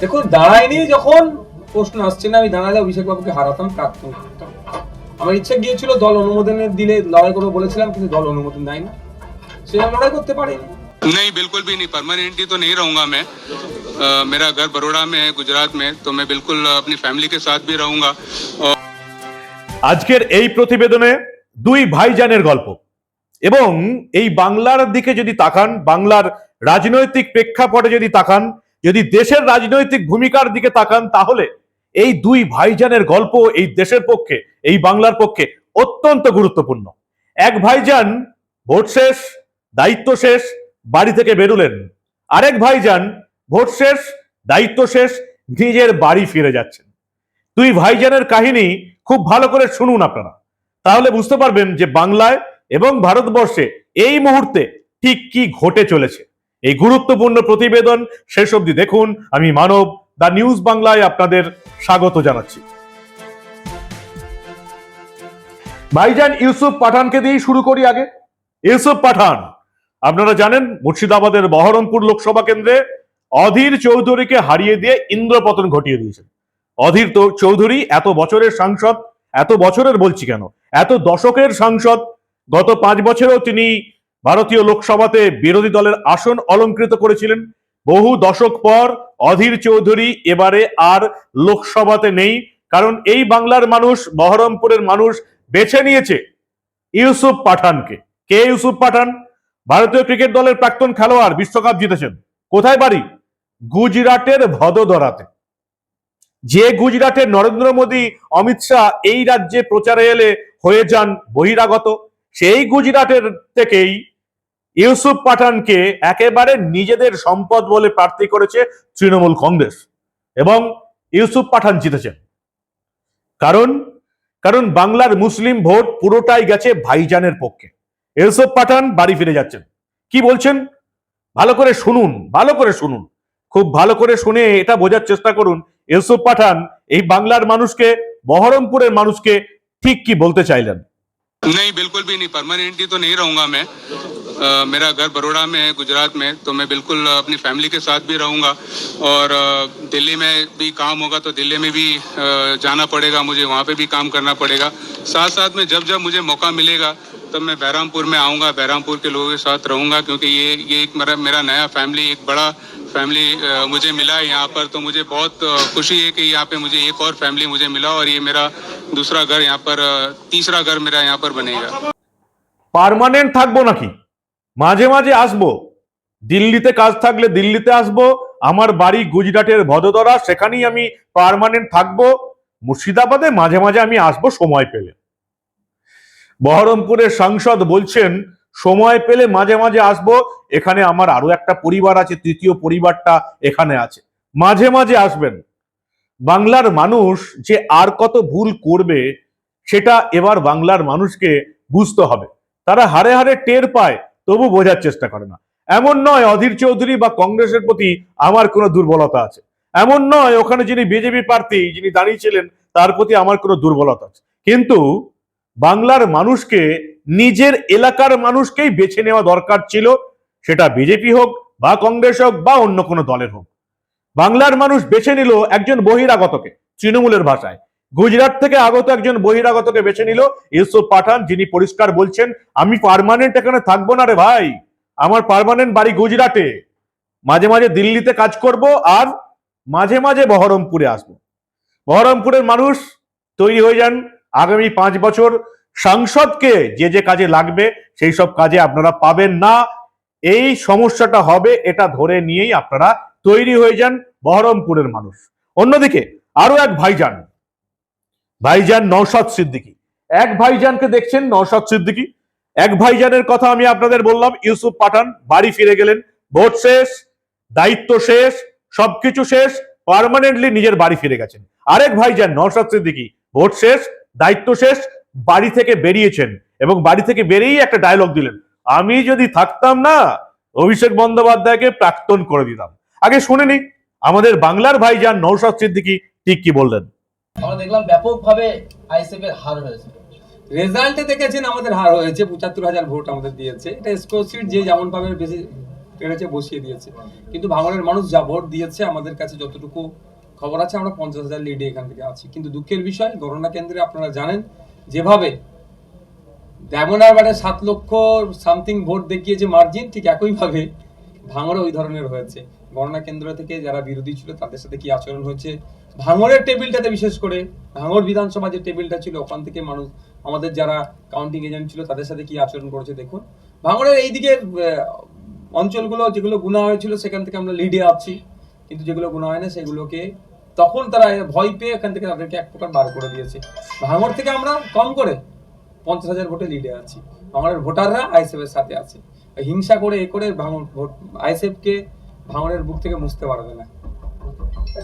দেখুন দাঁড়ায়নি যখন প্রশ্ন আসছে না আমি দাঁড়ালে অভিষেক বাবুকে হারাতাম প্রাক্তন করতাম আমার ইচ্ছা গিয়েছিল দল অনুমোদনের দিলে লড়াই করে বলেছিলাম কিন্তু দল অনুমোদন দেয় না সে আমি লড়াই করতে পারিনি नहीं बिल्कुल भी नहीं परमानेंटली तो नहीं रहूंगा मैं अ, मेरा घर बड़ोड़ा में है गुजरात में तो मैं बिल्कुल अपनी फैमिली के साथ भी रहूंगा और আজকের এই প্রতিবেদনে দুই ভাইজানের গল্প এবং এই বাংলার দিকে যদি তাকান বাংলার রাজনৈতিক প্রেক্ষাপটে যদি তাকান যদি দেশের রাজনৈতিক ভূমিকার দিকে তাকান, তাহলে এই দুই ভাইজানের গল্প এই দেশের পক্ষে, এই বাংলার পক্ষে অত্যন্ত গুরুত্বপূর্ণ। এক ভাইজান ভোট শেষ, দায়িত্ব শেষ, বাড়ি থেকে বেরুলেন। আরেক ভাইজান ভোট শেষ, দায়িত্ব শেষ, নিজের বাড়ি ফিরে যাচ্ছেন। দুই ভাইজানের কাহিনী খুব ভালো করে শুনুন আপনারা। তাহলে বুঝতে পারবেন যে বাংলায় এবং ভারতবর্ষে এই মুহূর্তে ঠিক কি ঘটে চলেছে। এই গুরুত্বপূর্ণ প্রতিবেদন শেষ অবধি দেখুন। আমি মানব দা নিউজ বাংলায় আপনাদের স্বাগত জানাচ্ছি। ভাইজান ইউসুফ পাঠানকে দিয়েই শুরু করি আগে। ইউসুফ পাঠান, আপনারা জানেন মুর্শিদাবাদের বহরমপুর লোকসভা কেন্দ্রে অধীর চৌধুরীকে হারিয়ে দিয়ে ইন্দ্রপতন ঘটিয়ে দিয়েছেন। অধীর চৌধুরী এত বছরের সাংসদ, এত বছরের বলছি কেন? এত দশকের সাংসদ, গত পাঁচ বছরেও তিনি ভারতীয় লোকসভাতে বিরোধী দলের আসন অলঙ্কৃত করেছিলেন। বহু দশক পর অধীর চৌধুরী এবারে আর লোকসভাতে নেই, কারণ এই বাংলার মানুষ, বহরমপুরের মানুষ বেছে নিয়েছে ইউসুফ পাঠানকে। কে ইউসুফ পাঠান? ভারতীয় ক্রিকেট দলের প্রাক্তন খেলোয়াড় বিশ্বকাপ জিতেছেন। কোথায় বাড়ি? গুজরাটের ভদোদরাতে। যে গুজরাটে নরেন্দ্র মোদী, অমিত শাহ এই রাজ্যে প্রচারে এলে হয়ে যান বহিরাগত। সেই গুজরাটের থেকেই ইউসুফ পাঠানকে একেবারে নিজেদের সম্পদ বলে প্রার্থী করেছে তৃণমূল কংগ্রেস এবং ইউসুফ পাঠান জিতেছেন। কারণ কারণ বাংলার মুসলিম ভোট পুরোটাই গেছে ভাইজানের পক্ষে। ইউসুফ পাঠান বাড়ি ফিরে যাচ্ছেন। কি বলছেন? ভালো করে শুনুন, ভালো করে শুনুন। খুব ভালো করে শুনে এটা বোঝার চেষ্টা করুন, ইউসুফ পাঠান এই বাংলার মানুষকে, বহরমপুরের মানুষকে ঠিক কি বলতে চাইলেন? नहीं बिल्कुल भी नहीं परमानेंटली तो नहीं रहूँगा मैं। अ, मेरा घर बड़ोड़ा में है गुजरात में तो मैं बिल्कुल अपनी फैमिली के साथ भी रहूँगा। और दिल्ली में भी काम होगा तो दिल्ली में भी जाना पड़ेगा मुझे वहाँ पे भी काम करना पड़ेगा। साथ साथ में जब जब मुझे मौका मिलेगा तब मैं बहरामपुर में आऊँगा बहरामपुर के लोगों के साथ रहूँगा क्योंकि ये ये एक मेरा मेरा नया फैमिली एक बड़ा फैमिली अ, मुझे मिला है यहाँ पर तो मुझे बहुत अ, खुशी है कि यहाँ पे मुझे एक और फैमिली मुझे मिला और ये मेरा दूसरा घर यहाँ पर अ, तीसरा घर मेरा यहाँ पर बनेगा পার্মানেন্ট থাকবো নাকি মাঝে মাঝে আসবো দিল্লিতে কাজ থাকলে দিল্লিতে আসবো আমার বাড়ি গুজরাটের ভদোদরা সেখানেই আমি পার্মানেন্ট থাকবো মুর্শিদাবাদে মাঝে মাঝে আমি আসবো সময় পেলে বহরমপুরের সাংসদ বলছেন সময় পেলে মাঝে মাঝে আসব। এখানে আমার আরও একটা পরিবার আছে, তৃতীয় পরিবারটা এখানে আছে। মাঝে মাঝে আসবেন। বাংলার মানুষ যে আর কত ভুল করবে, সেটা এবার বাংলার মানুষকে বুঝতে হবে। তারা হারে হারে টের পায়, তবু বোঝার চেষ্টা করে না। এমন নয় অধীর চৌধুরী বা কংগ্রেসের প্রতি আমার কোনো দুর্বলতা আছে। এমন নয় ওখানে যিনি বিজেপি প্রার্থী, যিনি দাঁড়িয়েছিলেন তার প্রতি আমার কোনো দুর্বলতা আছে। কিন্তু বাংলার মানুষকে, নিজের এলাকার মানুষকেই বেছে নেওয়া দরকার ছিল। সেটা বিজেপি হোক বা কংগ্রেস হোক বা অন্য কোনো দলের হোক। বাংলার মানুষ বেছে নিল একজন বহিরাগতকে তৃণমূলের ভাষায়। গুজরাট থেকে আগত একজন বহিরাগতকে বেছে নিল ইউসুফ পাঠান, যিনি পরিষ্কার বলছেন, আমি পার্মানেন্ট এখানে থাকব না রে ভাই। আমার পার্মানেন্ট বাড়ি গুজরাটে। মাঝে মাঝে দিল্লিতে কাজ করব আর মাঝে মাঝে বহরমপুরে আসব। বহরমপুরের মানুষ তৈরি হয়ে যান। আগামী পাঁচ বছর সাংসদকে যে যে কাজে লাগবে, সেই সব কাজে আপনারা পাবেন না। এই সমস্যাটা হবে, এটা ধরে নিয়েই আপনারা তৈরি হয়ে যান বহরমপুরের মানুষ। অন্যদিকে আরও এক ভাইজান। ভাইজান নৌসাদ সিদ্দিকী। এক ভাইজানকে দেখছেন নৌসাদ সিদ্দিকী। এক ভাইজানের কথা আমি আপনাদের বললাম, ইউসুফ পাঠান, বাড়ি ফিরে গেলেন, ভোট শেষ, দায়িত্ব শেষ, সবকিছু শেষ, পার্মানেন্টলি নিজের বাড়ি ফিরে গেছেন। আরেক ভাইজান নৌসাদ সিদ্দিকী, ভোট শেষ দায়িত্ব শেষ, বাড়ি থেকে বেরিয়েছেন এবং বাড়ি থেকে বেরিয়েই একটা ডায়লগ দিলেন। আমি যদি থাকতাম না, অভিষেক বন্দ্যোপাধ্যায়কে প্রাক্তন করে দিতাম। আগে শুনে নি আমাদের বাংলার ভাই যান নৌসাদ সিদ্দিকী ঠিক কি বললেন? আমরা দেখলাম ব্যাপকভাবে আইএসএফ এর হার হয়েছে। রেজাল্টে দেখেছেন আমাদের হার হয়েছে, পঁচাত্তর হাজার ভোট আমাদের দিয়েছে। এটা স্কোর সিট যে যেমন পাবে বেশি বসিয়ে দিয়েছে। কিন্তু ভাঙড়ের মানুষ যা ভোট দিয়েছে, আমাদের কাছে যতটুকু খবর আছে, আমরা পঞ্চাশ হাজার লিডে এখান থেকে আছি। কিন্তু দুঃখের বিষয়, গণনা কেন্দ্রে আপনারা জানেন, যেভাবে ডায়মন্ড হারবারে সাত লক্ষ সামথিং ভোট দেখিয়েছে মার্জিন ঠিক একইভাবে ভাঙড়ে ওই ধরনের হয়েছে। গণনা কেন্দ্র থেকে যারা বিরোধী ছিল, তাদের সাথে কি আচরণ হয়েছে? ভাঙড়ের টেবিলটাতে বিশেষ করে, ভাঙড় বিধানসভা যে টেবিলটা ছিল, ওখান থেকে মানুষ, আমাদের যারা কাউন্টিং এজেন্ট ছিল, তাদের সাথে কি আচরণ করেছে দেখুন। ভাঙড়ের এই দিকের অঞ্চলগুলো যেগুলো গুণা হয়েছিল, সেখান থেকে আমরা লিডে আছি। কিন্তু যেগুলো গুণা হয় না, সেগুলোকে তখন তারা ভয় পেয়ে এখান থেকে তাদেরকে এক প্রকার বার করে দিয়েছে। ভাঙড় থেকে আমরা কম করে পঞ্চাশ হাজার ভোটে লিডে আছি। ভাঙড়ের ভোটাররা আইএসএফ এর সাথে আছে। হিংসা করে এ করে ভাঙড় ভোট আইএসএফ কে ভাঙড়ের বুক থেকে মুছতে পারবে না।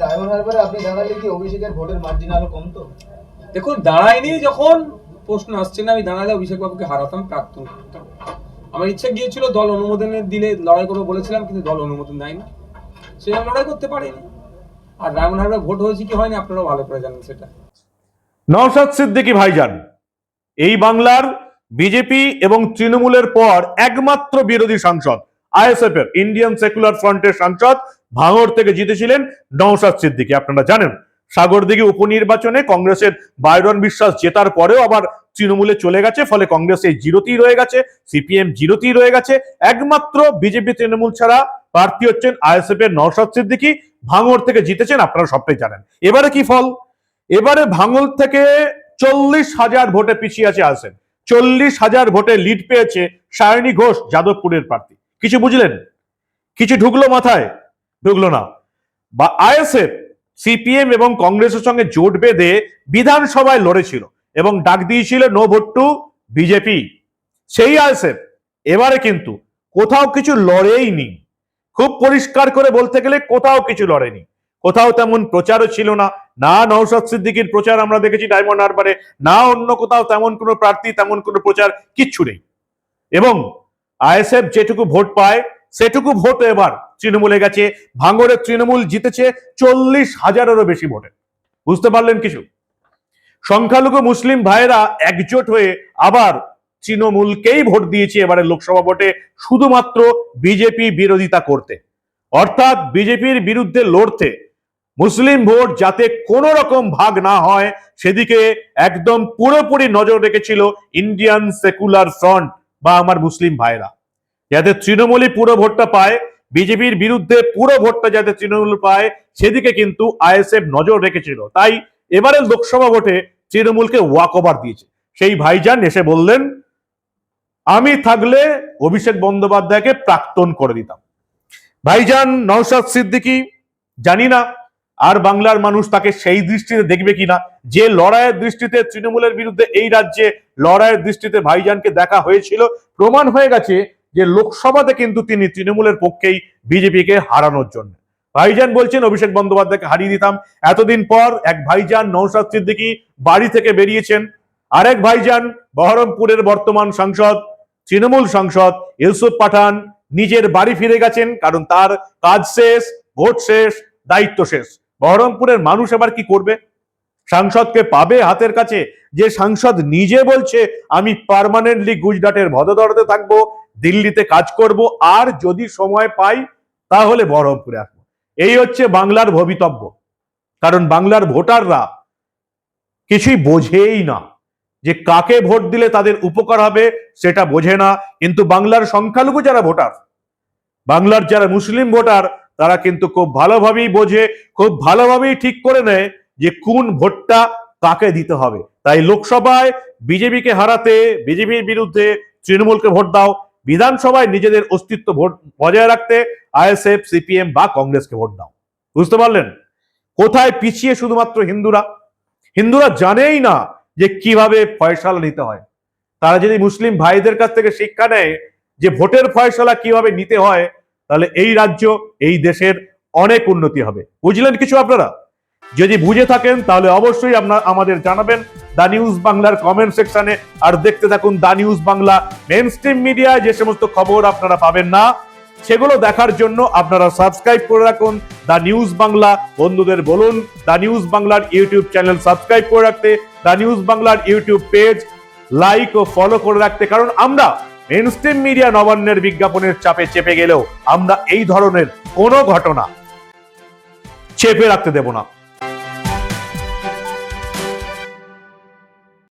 ডায়মন্ড হারবারে আপনি জানালে কি অভিষেকের ভোটের মার্জিন আরও কমতো? দেখুন দাঁড়ায়নি যখন প্রশ্ন আসছে না আমি দাঁড়ালে অভিষেক বাবুকে হারাতাম প্রাক্তন। করতাম আমার ইচ্ছা গিয়েছিল দল অনুমোদনের দিলে লড়াই করে বলেছিলাম কিন্তু দল অনুমোদন দেয়নি। সে লড়াই করতে পারিনি। আর ডায়মন্ড হারবার ভোট হয়েছে কি হয়নি আপনারাও ভালো করে জানেন সেটা। নওশাদ সিদ্দিকী ভাইজান, এই বাংলার বিজেপি এবং তৃণমূলের পর একমাত্র বিরোধী সাংসদ, আইএসএফ এর ইন্ডিয়ান সেকুলার ফ্রন্টের সাংসদ ভাঙড় থেকে জিতেছিলেন নওশাদ সিদ্দিকী। আপনারা জানেন, সাগরদিঘি উপনির্বাচনে কংগ্রেসের বাইরন বিশ্বাস জেতার পরেও আবার তৃণমূলে চলে গেছে, ফলে কংগ্রেস এই জিরোতেই রয়ে গেছে, সিপিএম জিরোতেই রয়ে গেছে। একমাত্র বিজেপি তৃণমূল ছাড়া প্রার্থী হচ্ছেন আইএসএফ এর নওশাদ সিদ্দিকী। ভাঙড় থেকে জিতেছেন, আপনারা সবটাই জানেন। এবারে কি ফল? এবারে ভাঙল থেকে চল্লিশ হাজার ভোটে পিছিয়ে আছে আসেন চল্লিশ হাজার ভোটে লিড পেয়েছে সায়নী ঘোষ, যাদবপুরের প্রার্থী। কিছু বুঝলেন? কিছু ঢুকলো মাথায়? ঢুকলো না। বা আইএসএফ, সিপিএম এবং কংগ্রেসের সঙ্গে জোট বেঁধে বিধানসভায় লড়েছিল এবং ডাক দিয়েছিল, নো ভোট টু বিজেপি। সেই আইএসএফ, এবারে কিন্তু কোথাও কিছু লড়েইনি খুব পরিষ্কার করে বলতে গেলে কোথাও কিছু লড়েনি। কোথাও তেমন প্রচারও ছিল না। না নৌশাদ সিদ্দিকির প্রচার আমরা দেখেছি ডায়মন্ড হারবারে, না অন্য কোথাও তেমন কোনো প্রার্থী, তেমন কোনো প্রচার কিচ্ছু নেই। এবং আইএসএফ যেটুকু ভোট পায়, সেটুকু ভোট এবার তৃণমূলে গেছে। ভাঙড়ের তৃণমূল জিতেছে চল্লিশ হাজারেরও বেশি ভোটে। বুঝতে পারলেন কিছু? সংখ্যালঘু মুসলিম ভাইয়েরা একজোট হয়ে আবার তৃণমূলকেই ভোট দিয়েছে এবারে লোকসভা ভোটে শুধুমাত্র বিজেপি বিরোধিতা করতে। অর্থাৎ বিজেপির বিরুদ্ধে লড়তে মুসলিম ভোট যাতে কোনো রকম ভাগ না হয়, সেদিকে একদম পুরোপুরি নজর রেখেছিল ইন্ডিয়ান সেকুলার ফ্রন্ট বা আমার মুসলিম ভাইরা। যাতে তৃণমূলই পুরো ভোটটা পায়, বিজেপির বিরুদ্ধে পুরো ভোটটা যাতে তৃণমূল পায়, সেদিকে কিন্তু আইএসএফ নজর রেখেছিল। তাই এবারের লোকসভা ভোটে তৃণমূলকে ওয়াক ওভার দিয়েছে। সেই ভাইজান এসে বললেন আমি থাকলে অভিষেক বন্দ্যোপাধ্যায়কে প্রাক্তন করে দিতাম। ভাইজান নওশাদ সিদ্দিকী, জানি না আর বাংলার মানুষ তাকে সেই দৃষ্টিতে দেখবে কিনা। যে লড়াইয়ের দৃষ্টিতে তৃণমূলের বিরুদ্ধে এই রাজ্যে লড়াইয়ের দৃষ্টিতে ভাইজানকে দেখা হয়েছিল, প্রমাণ হয়ে গেছে যে লোকসভাতে কিন্তু তিনি তৃণমূলের পক্ষেই বিজেপিকে হারানোর জন্য। ভাইজান বলছেন, অভিষেক বন্দ্যোপাধ্যায়কে হারিয়ে দিতাম। এতদিন পর এক ভাইজান নৌসাদ সিদ্দিকী বাড়ি থেকে বেরিয়েছেন। আরেক ভাইজান বহরমপুরের বর্তমান সাংসদ তৃণমূল সাংসদ ইউসুফ পাঠান নিজের বাড়ি ফিরে গেছেন, কারণ তার কাজ শেষ, ভোট শেষ, দায়িত্ব শেষ। বহরমপুরের মানুষ এবার কি করবে? সাংসদকে পাবে হাতের কাছে? যে সাংসদ নিজে বলছে, আমি পার্মানেন্টলি গুজরাটের ভদদরতে থাকব, দিল্লিতে কাজ করব, আর যদি সময় পাই, তাহলে বহরমপুরে আসব। এই হচ্ছে বাংলার ভবিতব্য। কারণ বাংলার ভোটাররা কিছুই বোঝেই না। যে কাকে ভোট দিলে তাদের উপকার হবে সেটা বোঝে না। কিন্তু বাংলার সংখ্যালঘু যারা ভোটার, বাংলার যারা মুসলিম ভোটার, তারা কিন্তু খুব ভালোভাবেই বোঝে, খুব ভালোভাবেই ঠিক করে নেয় যে কোন ভোটটা কাকে দিতে হবে। তাই লোকসভায় বিজেপিকে হারাতে, বিজেপির বিরুদ্ধে তৃণমূলকে ভোট দাও, বিধানসভায় নিজেদের অস্তিত্ব ভোট বজায় রাখতে আইএসএফ, সিপিএম বা কংগ্রেসকে ভোট দাও। বুঝতে পারলেন? কোথায় পিছিয়ে শুধুমাত্র হিন্দুরা? হিন্দুরা জানেই না যে কীভাবে ফয়সালা নিতে হয়। তারা যদি মুসলিম ভাইদের কাছ থেকে শিক্ষা নেয় যে ভোটের ফয়সলা কীভাবে নিতে হয়, তাহলে এই রাজ্য, এই দেশের অনেক উন্নতি হবে। বুঝলেন কিছু আপনারা? যদি বুঝে থাকেন, তাহলে অবশ্যই আপনার আমাদের জানাবেন দা নিউজ বাংলার কমেন্ট সেকশনে। আর দেখতে থাকুন the news Bangla main stream মিডিয়ায়, যে সমস্ত খবর আপনারা পাবেন না সেগুলো দেখার জন্য আপনারা সাবস্ক্রাইব করে রাখুন। দা নিউজ বাংলা বন্ধুদের বলুন। দা নিউজ বাংলার ইউটিউব চ্যানেল সাবস্ক্রাইব করে রাখতে দা নিউজ বাংলার ইউটিউব পেজ লাইক ও ফলো করে রাখতে, কারণ আমরা মেনস্ট্রিম মিডিয়া নবান্নের বিজ্ঞাপনের চাপে চেপে গেলেও আমরা এই ধরনের কোনো ঘটনা চেপে রাখতে দেব না।